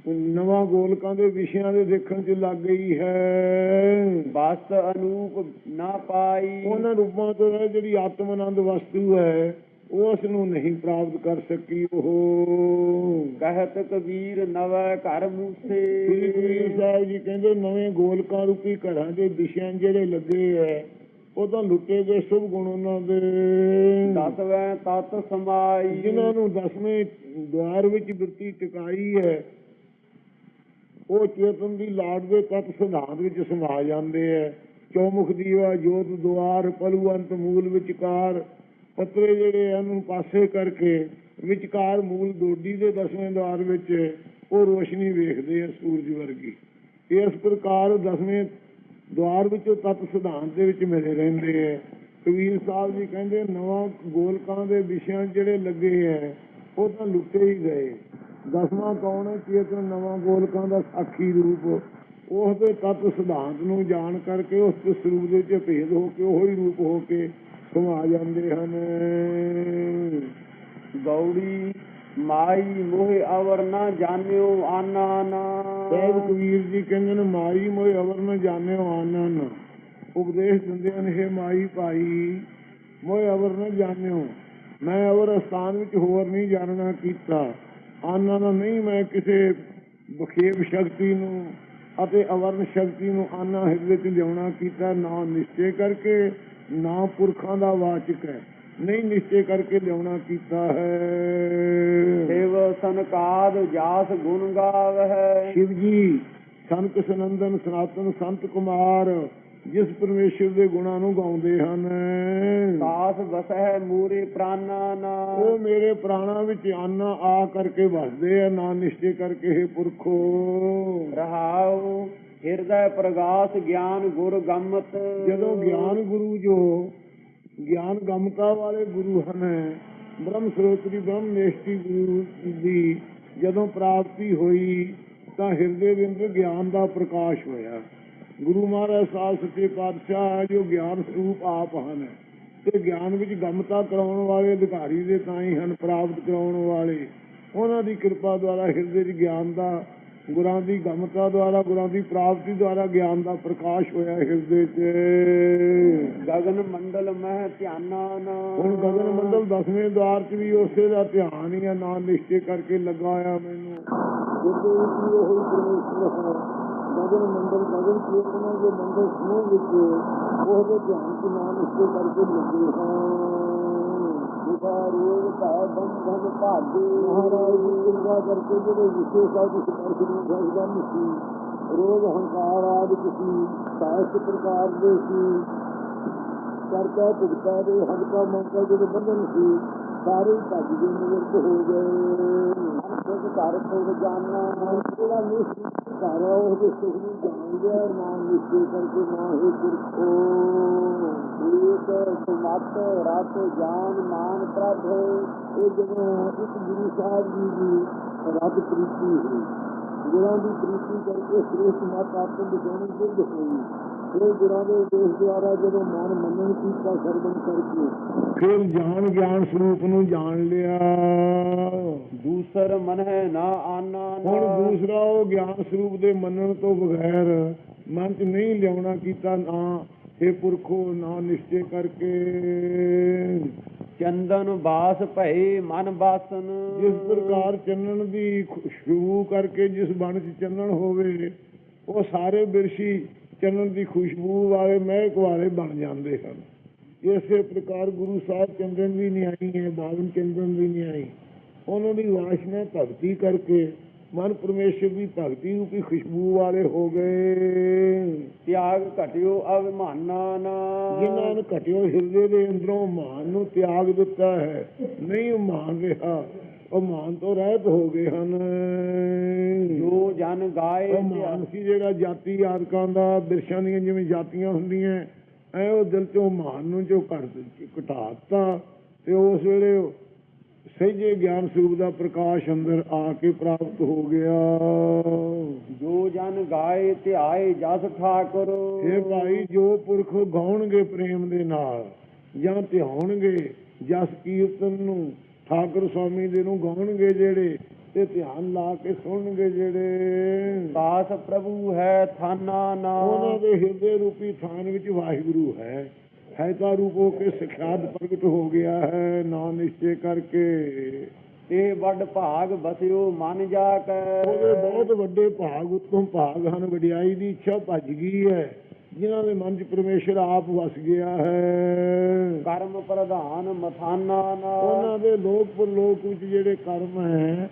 ਨਵਾਂ ਗੋਲਕਾਂ ਦੇ ਵਿਸ਼ਿਆਂ ਦੇ ਦੇਖਣ 'ਚ ਲੱਗ ਗਈ ਹੈ। ਬਸ ਅਨੂਪ ਨਾ ਪਾਈ। ਉਹਨਾਂ ਰੂਪਾਂ ਤੋਂ ਜਿਹੜੀ ਆਤਮ ਆਨੰਦ ਵਸਤੂ ਹੈ ਉਸ ਨੂੰ ਨਹੀਂ ਪ੍ਰਾਪਤ ਕਰ ਸਕੀ ਉਹ। ਕਹਿਤ ਕਬੀਰ ਨਵੈ ਘਰ ਮੂਸੇ। ਸ੍ਰੀ ਕਬੀਰ ਸਾਹਿਬ ਜੀ ਕਹਿੰਦੇ ਨਵੇਂ ਗੋਲਕਾਂ ਰੂਪੀ ਘਰਾਂ ਦੇ ਵਿਸ਼ਿਆਂ ਜਿਹੜੇ ਲੱਗੇ ਐ ਉਹ ਤਾਂ ਲੁੱਟੇ ਗਏ ਸਭ ਗੁਣ ਉਹਨਾਂ ਦੇ। ਦਸਵੇਂ ਤਤ ਸਮਾਈ। ਜਿਨ੍ਹਾਂ ਨੂੰ ਦਸਵੇਂ ਦੁਆਰ ਵਿੱਚ ਬਿਰਤੀ ਟਿਕਾਈ ਹੈ ਉਹ ਚੇਤਨ ਦੀ ਲਾੜ ਦੇ ਤਤ ਸਿਧਾਂਤ ਵਿੱਚ ਸਮਾ ਜਾਂਦੇ ਐ। ਚੌਮੁਖ ਦੀਵਾ, ਜੋਤ ਦੁਆਰ ਪਲੂਅੰਤ ਮੂਲ ਵਿਚਕਾਰ, ਪੱਤਰੇ ਜਿਹੜੇ ਹਨ ਪਾਸੇ ਕਰਕੇ ਵਿਚਕਾਰ ਮੂਲ ਡੋਡੀ ਦੇ ਦਸਵੇਂ ਦੁਆਰ ਵਿੱਚ ਉਹ ਰੋਸ਼ਨੀ ਵੇਖਦੇ ਆ ਸੂਰਜ ਵਰਗੀ। ਇਸ ਪ੍ਰਕਾਰ ਦਸਵੇਂ ਦੁਆਰ ਵਿੱਚੋਂ ਤਤ ਸਿਧਾਂਤ ਦੇ ਵਿੱਚ ਮਿਲੇ ਰਹਿੰਦੇ ਐ। ਕਬੀਰ ਸਾਹਿਬ ਜੀ ਕਹਿੰਦੇ ਨਵਾਂ ਗੋਲਕਾਂ ਦੇ ਵਿਸ਼ਿਆਂ ਜਿਹੜੇ ਲੱਗੇ ਐ, ਉਹ ਤਾਂ ਲੁੱਟੇ ਹੀ ਗਏ। ਦਸਵਾਂ ਕੌਣ ਹੈ? ਚੇਤਨ ਨਵਾਂ ਗੋਲਕਾਂ ਦਾ ਸਾਖੀ ਰੂਪ। ਉਸ ਦੇ ਤਤ ਸਿਧਾਂਤ ਨੂੰ ਜਾਣ ਕਰਕੇ ਉਸ ਦੇ ਸਰੂਪ ਦੇ ਵਿੱਚ ਭੇਦ ਹੋ ਕੇ ਉਹੀ ਰੂਪ ਹੋ ਕੇ ਸਮਾ ਜਾਂਦੇ ਹਨ। ਗੌੜੀ ਮਾਈ ਮੋਹਿ ਅਵਰ ਨਾ ਜਾਣਿਓ ਆਨਾ ਨਾ ਸਾਹਿਬ ਕਬੀਰ ਜੀ ਕਹਿੰਦੇ ਨੇ ਮਾਈ ਮੋਏ ਅਵਰ ਨ ਜਾਣਿਓ ਆਨਨ। ਉਪਦੇਸ਼ ਦਿੰਦੇ ਹਨ ਇਹ ਮਾਈ ਭਾਈ ਮੋਏ ਅਵਰ ਨ ਜਾਣਿਓ। ਮੈਂ ਅਵਰ ਸਥਾਨ ਵਿੱਚ ਹੋਰ ਨਹੀਂ ਜਾਣਨਾ ਕੀਤਾ। ਆਨਨ ਨਹੀਂ ਮੈਂ ਕਿਸੇ ਬਖੇਬ ਸ਼ਕਤੀ ਨੂੰ ਅਤੇ ਅਵਰਨ ਸ਼ਕਤੀ ਨੂੰ ਆਨਾ ਹਿਰਦੇ ਚ ਲਿਆਉਣਾ ਕੀਤਾ ਨਾ ਨਿਸ਼ਚੈ ਕਰਕੇ ਨਾ ਪੁਰਖਾਂ ਦਾ ਵਾਚਕ ਹੈ। ਨਹੀਂ ਨਿਸ਼ਚੈ ਕਰਕੇ ਲਿਆਉਣਾ ਕੀਤਾ ਹੈ। ਦੇਵ ਸੰਕਾਦ ਜਾਸ ਗੁਣ ਗਾਵਹਿ। ਸ਼ਿਵ ਜੀ ਸੰਤ ਸਨੰਦਨ ਸਨਾਤਨ ਸੰਤ ਕੁਮਾਰ ਜਿਸ ਪਰਮੇਸ਼ਰ ਦੇ ਗੁਣਾਂ ਨੂੰ ਗਾਉਂਦੇ ਹਨ। ਸਾਸ ਵਸਹਿ ਮੂਰੇ ਪ੍ਰਾਨਾ ਨਾ। ਉਹ ਮੇਰੇ ਪ੍ਰਾਣਾ ਵਿੱਚ ਆਨਾ ਆ ਕਰਕੇ ਵਸਦੇ ਆ। ਨਾ ਨਿਸ਼ਚੈ ਕਰਕੇ ਹੈ ਪੁਰਖੋ। ਰਹਾਉ ਹਿਰਦੈ ਪ੍ਰਗਾਸ ਗਿਆਨ ਗੁਰ ਗੰਮਤ। ਜਦੋਂ ਗਿਆਨ ਗੁਰੂ ਜੋ ਗਿਆਨ ਗਮਤਾ ਵਾਲੇ ਗੁਰੂ ਹਨ ਬ੍ਰਹਮ ਸਰੋਤਰੀ ਬ੍ਰਹਮ ਨੇਸ਼ਟੀ ਗੁਰੂ ਦੀ ਜਦੋਂ ਪ੍ਰਾਪਤੀ ਹੋਈ ਤਾਂ ਹਿਰਦੇ ਦੇ ਅੰਦਰ ਗਿਆਨ ਦਾ ਪ੍ਰਕਾਸ਼ ਹੋਇਆ। ਗੁਰੂ ਮਹਾਰਾਜ ਸਾਹਿਬ ਸੱਚੇ ਪਾਤਸ਼ਾਹ ਜੋ ਗਿਆਨ ਸਰੂਪ ਆਪ ਹਨ। ਤੇ ਗਿਆਨ ਵਿੱਚ ਗਮਤਾ ਕਰਾਉਣ ਵਾਲੇ ਅਧਿਕਾਰੀ ਦੇ ਤਾਂ ਹੀ ਹਨ ਪ੍ਰਾਪਤ ਕਰਾਉਣ ਵਾਲੇ। ਉਹਨਾਂ ਦੀ ਕਿਰਪਾ ਦੁਆਰਾ ਹਿਰਦੇ 'ਚ ਗਿਆਨ ਦਾ ਗੁਰਾਂ ਦੀ ਗਮਤਾ ਦੁਆਰਾ ਗੁਰਾਂ ਦੀ ਪ੍ਰਾਪਤੀ ਦੁਆਰਾ ਗਿਆਨ ਦਾ ਪ੍ਰਕਾਸ਼ ਹੋਇਆ ਹਿਰਦੇ 'ਚ। ਗਗਨ ਮੰਡਲ ਮਹਿ ਧਿਆਨਾ ਨਾ ਹੁਣ ਗਗਨ ਮੰਡਲ ਦਸਵੇਂ ਦਵਾਰ 'ਚ ਵੀ ਉਸੇ ਦਾ ਧਿਆਨ ਹੀ ਆ ਨਾ ਨਿਸ਼ਚੈ ਕਰਕੇ ਲੱਗਾ ਆ ਮੈਨੂੰ। ਹਿਰਦੇ ਵਿੱਚ ਵੀ ਉਹੀ ਪਰਮੇਸ਼ਰ ਹੈ ਗਗਨ ਮੰਡਲ ਗਗਨ ਕੀਰਤਨਾਂ ਦੇ ਮੰਡਲ ਸਮੂਹ ਵਿੱਚ ਉਹਦੇ ਧਿਆਨ 'ਚ ਨਾ ਨਿਸ਼ਚੈ ਕਰਕੇ ਲੱਗੇ ਹਾਂ। ਵਿਖਾ ਰੋਗ ਭੈ ਬੰਧਨ ਭਾਗੇ। ਮਹਾਰਾਜ ਦੀ ਕਿਰਪਾ ਕਰਕੇ ਜਿਹੜੇ ਵਿਸ਼ੇਸ਼ ਆ ਜਿਸ ਕਰਕੇ ਨੂੰ ਫੈਸਲਾ ਨਹੀਂ ਸੀ ਰੋਗ ਹੰਕਾਰ ਆਦਿ ਕਿਸੇ ਸਾਇਸ ਦੇ ਸੀ ਕਰਤਾ ਭੁਗਤਾ ਦੇ ਹਲਕਾ ਮੰਕਾ ਜਿਹੜੇ ਬੰਧਨ ਸੀ, ਸਾਰੇ ਹੀ ਭੱਜ ਗਏ ਨਿਵਰਤ ਹੋ ਗਏ। ਸੁਖ ਘਰ ਸੁਖ ਜਾਨਾ ਜਿਹੜਾ ਨਿਸ਼ਚਿਤ ਘਰ ਆ, ਉਹਦੇ ਸੁਖ ਨੂੰ ਜਾਣ ਗਿਆ ਨਾ ਨਿਸ਼ਚੈ ਕਰਕੇ, ਨਾ ਹੀ ਪੁਰਖੋ। ਸੁਮਤ ਰਤ ਜਾਨ, ਮਾਨ, ਪ੍ਰਭ। ਇਹ ਜਦੋਂ ਇੱਕ ਗੁਰੂ ਸਾਹਿਬ ਜੀ ਦੀ ਰੱਬ ਪ੍ਰੀਤੀ ਹੋਈ। ਗੁਰਾਂ ਦੀ ਪ੍ਰੀਤੀ ਕਰਕੇ ਸ੍ਰੇਸ਼ਟ ਮਤ ਆਪਨ ਦਿਖਾਉਣੀ ਸਿੱਧ ਹੋਈ। ਫਿਰ ਗੁਰਾਂ ਦੇ ਉਪਦੇਸ਼ ਦੁਆਰਾ ਜਦੋਂ ਮਨ ਮੰਨਣ ਕੀਤਾ ਸਰਵਨ ਕਰਕੇ। ਫਿਰ ਜਾਣ ਗਿਆਨ ਸਰੂਪ ਨੂੰ ਜਾਣ ਲਿਆ। ਦੂਸਰ ਮਨ ਹੈ ਨਾ ਆਨਾ ਹੁਣ ਦੂਸਰਾ ਉਹ ਗਿਆਨ ਸਰੂਪ ਦੇ ਮੰਨਣ ਤੋਂ ਬਗੈਰ ਮਨ 'ਚ ਨਹੀਂ ਲਿਆਉਣਾ ਕੀਤਾ ਨਾ ਇਹ ਪੁਰਖੋ ਨਾ ਨਿਸ਼ਚੈ ਕਰਕੇ। ਚੰਦਨ ਬਾਸ ਭਏ ਮਨ ਬਾਸਨ। ਜਿਸ ਪ੍ਰਕਾਰ ਚੰਨਣ ਦੀ ਖੁਸ਼ਬੂ ਕਰਕੇ ਜਿਸ ਬਣ 'ਚ ਚੰਨਣ ਹੋਵੇ ਉਹ ਸਾਰੇ ਬਿਰਸ਼ੀ ਚੰਨਣ ਦੀ ਖੁਸ਼ਬੂ ਵਾਲੇ ਮਹਿਕ ਵਾਲੇ ਬਣ ਜਾਂਦੇ ਹਨ। ਇਸੇ ਪ੍ਰਕਾਰ ਗੁਰੂ ਸਾਹਿਬ ਚੰਦਨ ਵੀ ਨਹੀਂ ਆਈ ਹੈ ਬਾਵਨ ਚੰਦਨ ਵੀ ਨਹੀਂ ਆਈ ਉਹਨਾਂ ਦੀ ਵਾਸ਼ਨਾ ਭਗਤੀ ਕਰਕੇ ਮਨ ਪਰਮੇਸ਼ਰ ਦੀ ਭਗਤੀ ਰੂਪੀ ਖੁਸ਼ਬੂ ਵਾਲੇ ਹੋ ਗਏ। ਤਿਆਗ ਘਟਿਓ ਅਭਿਮਾਨਾ ਨਾ ਜਿਨ੍ਹਾਂ ਨੂੰ ਘਟਿਓ ਹਿਰਦੇ ਦੇ ਅੰਦਰੋਂ ਮਾਨ ਨੂੰ ਤਿਆਗ ਦਿੱਤਾ ਹੈ ਨਹੀਂ ਮਾਨ ਰਿਹਾ। ਉਹ ਮਾਨ ਤੋਂ ਰਹਿਤ ਹੋ ਗਏ ਹਨ। ਜੋ ਜਨ ਗਾਏ ਉਹ ਮਾਨ ਸੀ ਜਿਹੜਾ ਜਾਤੀ ਆਦਿਕਾਂ ਦਾ ਬਿਰਸ਼ਾਂ ਦੀਆਂ ਜਿਵੇਂ ਜਾਤੀਆਂ ਹੁੰਦੀਆਂ ਐ ਉਹ ਦਿਲ ਚੋਂ ਮਾਨ ਨੂੰ ਜੋ ਘਟ ਘਟਾਤਾ ਤੇ ਉਸ ਵੇਲੇ ਸਹਿਜੇ ਗਿਆਨ ਸਰੂਪ ਦਾ ਪ੍ਰਕਾਸ਼ ਅੰਦਰ ਆ ਕੇ ਪ੍ਰਾਪਤ ਹੋ ਗਿਆ। ਜੋ ਜਨ ਗਾਏ ਧਿਆਏ ਜਸ ਠਾਕੁਰ। ਇਹ ਭਾਈ ਜੋ ਪੁਰਖ ਗਾਉਣਗੇ ਪ੍ਰੇਮ ਦੇ ਨਾਲ ਜਾਂ ਧਿਆਉਣਗੇ ਜਸ ਕੀਰਤਨ ਨੂੰ ਠਾਕੁਰ ਸਵਾਮੀ ਦੇ ਨੂੰ ਗਾਉਣਗੇ ਜਿਹੜੇ ਤੇ ਧਿਆਨ ਲਾ ਕੇ ਸੁਣਨਗੇ ਜਿਹੜੇ। ਦਾਸ ਪ੍ਰਭੂ ਹੈ ਥਾਨਾ ਨਾ। ਉਹਨਾਂ ਦੇ ਹਿਰਦੇ ਰੂਪੀ ਥਾਨ ਵਿੱਚ ਵਾਹਿਗੁਰੂ ਹੈ। ਹੈਤਾ ਰੂਪ ਹੋ ਕੇ ਸਿਖਿਆਤ ਪ੍ਰਗਟ ਹੋ ਗਿਆ ਹੈ ਨਾ ਨਿਸ਼ਚੈ ਕਰਕੇ। ਇਹ ਵੱਡ ਭਾਗ ਬਸਿਓ ਮਨ ਜਾ ਉਹਦੇ ਕੈ ਬਹੁਤ ਵੱਡੇ ਭਾਗ ਉੱਤੋਂ ਭਾਗ ਹਨ ਵਡਿਆਈ ਦੀ ਇੱਛਾ ਭੱਜ ਗਈ ਹੈ। ਜਿਨ੍ਹਾਂ ਦੇ ਮਨ 'ਚ ਪਰਮੇਸ਼ਰ ਆਪ ਵਸ ਗਿਆ ਹੈ। ਕਰਮ ਪ੍ਰਧਾਨ ਮਥਾਨਾ ਨਾ ਉਹਨਾਂ ਦੇ ਲੋਕ ਪਰਲੋਕ ਵਿੱਚ ਜਿਹੜੇ ਕਰਮ ਹੈ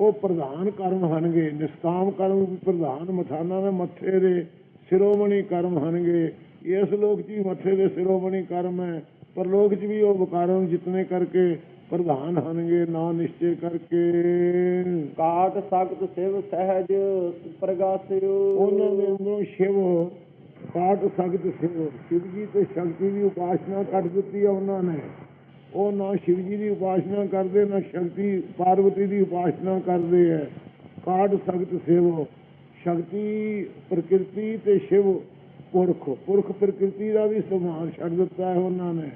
ਉਹ ਪ੍ਰਧਾਨ ਕਰਮ ਹਨਗੇ। ਨਿਸਕਾਮ ਕਰਮ ਵੀ ਪ੍ਰਧਾਨ ਮਥਾਨਾ ਦੇ ਮੱਥੇ ਦੇ ਸਿਰੋਮਣੀ ਕਰਮ ਹਨਗੇ। ਇਸ ਲੋਕ 'ਚ ਵੀ ਮੱਥੇ ਦੇ ਸਿਰੋਮਣੀ ਕਰਮ ਹੈ। ਪਰਲੋਕ 'ਚ ਵੀ ਉਹ ਵਿਕਾਰਮ ਜਿਤਨੇ ਕਰਕੇ ਪ੍ਰਧਾਨ ਹਨਗੇ ਨਾ ਨਿਸ਼ਚੈ ਕਰਕੇ। ਕਾਟ ਸਖਤ ਸਿਵ ਸਹਿਜ ਪ੍ਰਗਾਸਿਓ। ਉਹਨਾਂ ਦੇ ਅੰਦਰੋਂ ਸ਼ਿਵ ਕਾਟ ਸਖਤ ਸ਼ਿਵ ਸ਼ਿਵ ਜੀ ਤੇ ਸ਼ਕਤੀ ਦੀ ਉਪਾਸਨਾ ਕੱਢ ਦਿੱਤੀ ਹੈ ਉਹਨਾਂ ਨੇ। ਉਹ ਨਾ ਸ਼ਿਵ ਜੀ ਦੀ ਉਪਾਸਨਾ ਕਰਦੇ, ਨਾ ਸ਼ਕਤੀ, ਪਾਰਵਤੀ ਦੀ ਉਪਾਸਨਾ ਕਰਦੇ ਹੈ ਕਾਟ ਸਖਤ ਸੇਵੋ, ਸ਼ਕਤੀ, ਪ੍ਰਕਿਰਤੀ ਤੇ ਸ਼ਿਵ ਪੁਰਖ। ਪੁਰਖ ਪ੍ਰਕਿਰਤੀ ਦਾ ਵੀ ਸਮਾਨ ਛੱਡ ਦਿੱਤਾ ਹੈ ਉਹਨਾਂ ਨੇ।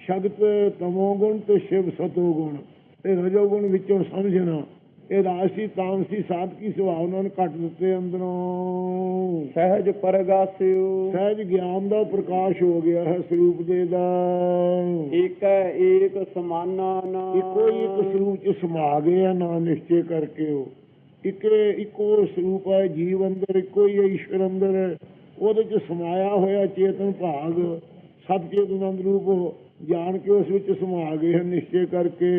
ਸ਼ਕਤ ਤਮੋ ਗੁਣ ਤੇ ਸ਼ਿਵ ਸਤੋ ਗੁਣ ਇਹ ਰਜੋ ਗੁਣ ਵਿੱਚੋਂ ਸਮਝਣਾ। ਇਹ ਰਾਸ਼ੀ ਤਾਮਸੀ ਸਾਧਕੀ ਸੁਭਾਅ ਉਹਨਾਂ ਨੇ ਕੱਟ ਦਿੱਤੇ ਅੰਦਰੋਂ। ਸਹਿਜ ਪ੍ਰਗਾਸਿਓ ਸਹਿਜ ਗਿਆਨ ਦਾ ਪ੍ਰਕਾਸ਼ ਹੋ ਗਿਆ ਹੈ ਸਰੂਪ ਦੇ ਦਾ। ਏਕੈ ਏਕ ਸਮਾਨਾ ਨਾ। ਇੱਕੋ ਇੱਕ ਸਰੂਪ ਚ ਸਮਾ ਗਏ ਆ ਨਾ ਨਿਸ਼ਚੈ ਕਰਕੇ ਉਹ। ਇੱਕੇ ਇੱਕੋ ਸਰੂਪ ਹੈ ਜੀਵ ਅੰਦਰ ਇੱਕੋ ਹੀ ਹੈ ਈਸ਼ਵਰ ਅੰਦਰ। ਉਹਦੇ ਚ ਸਮਾਇਆ ਹੋਇਆ ਚੇਤਨ ਭਾਗ ਸਤ ਚੇਤਨ ਰੂਪ ਉਹ ਜਾਣ ਕੇ ਉਸ ਵਿੱਚ ਸਮਾ ਗਏ ਹਨ ਨਿਸ਼ਚੈ ਕਰਕੇ।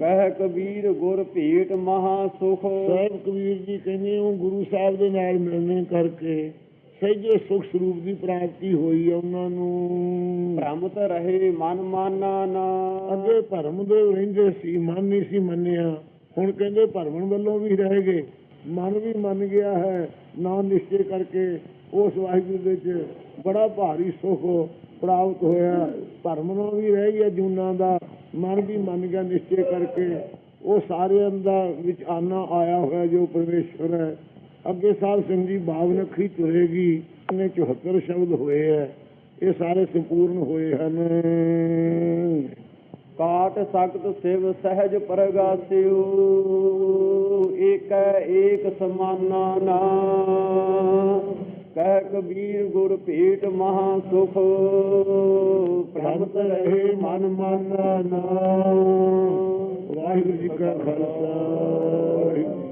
ਕਹਿ ਕਬੀਰ ਗੁਰ ਭੇਟ ਮਹਾ ਸੁਖ। ਸਾਹਿਬ ਕਬੀਰ ਜੀ ਕਹਿੰਦੇ ਉਹ ਗੁਰੂ ਸਾਹਿਬ ਦੇ ਨਾਲ ਮਿਲਣੇ ਕਰਕੇ ਸਹਿਜੇ ਸੁਖ ਸਰੂਪ ਦੀ ਪ੍ਰਾਪਤੀ ਹੋਈ ਹੈ ਉਹਨਾਂ ਨੂੰ। ਭ੍ਰਮਤ ਰਹੇ ਮਨ ਮਾਨਾ ਨਾ। ਅੱਗੇ ਭਰਮ ਦੇ ਰਹਿੰਦੇ ਸੀ ਮਨ ਨਹੀਂ ਸੀ ਮੰਨਿਆ। ਹੁਣ ਕਹਿੰਦੇ ਭਰਮਣ ਵੱਲੋਂ ਵੀ ਰਹਿ ਗਏ। ਮਨ ਵੀ ਮੰਨ ਗਿਆ ਹੈ। ਨਾ ਨਿਸ਼ਚੈ ਕਰਕੇ ਉਸ ਵਾਹਿਗੁਰੂ ਦੇ ਚ ਬੜਾ ਭਾਰੀ ਸੁਖ ਪ੍ਰਾਪਤ ਹੋਇਆ। ਭਰਮ ਨੂੰ ਵੀ ਰਹਿ ਗਿਆ ਜੂਨਾ ਦਾ। ਮਨ ਵੀ ਮੰਨ ਗਿਆ ਨਿਸ਼ਚੈ ਕਰਕੇ। ਉਹ ਸਾਰਿਆਂ ਦਾ ਵਿੱਚ ਆਨਾ ਆਇਆ ਹੋਇਆ ਜੋ ਪਰਮੇਸ਼ਵਰ ਹੈ। ਅੱਗੇ ਸਾਹਿਬ ਸਿੰਘ ਜੀ ਬਾਵਨਖੀ ਤੁਰੇਗੀ। ਇਹਨੇ 74 ਸ਼ਬਦ ਹੋਏ ਹੈ। ਇਹ ਸਾਰੇ ਸੰਪੂਰਨ ਹੋਏ ਹਨ। ਕਾਟ ਸਖਤ ਸਿਵ ਸਹਿਜ ਪ੍ਰਗਾਸਿਓ। ਏਕੈ ਏਕ ਸਮਾਨਾ ਨਾ। ਕਹਿ ਕਬੀਰ ਗੁਰ ਭੇਟ ਮਹਾ ਸੁਖ। ਭ੍ਰਮਤ ਰਹੇ ਮਨ ਮਾਨਾ ਨਾ। ਵਾਹਿਗੁਰੂ ਜੀ ਕਾ ਖਾਲਸਾ।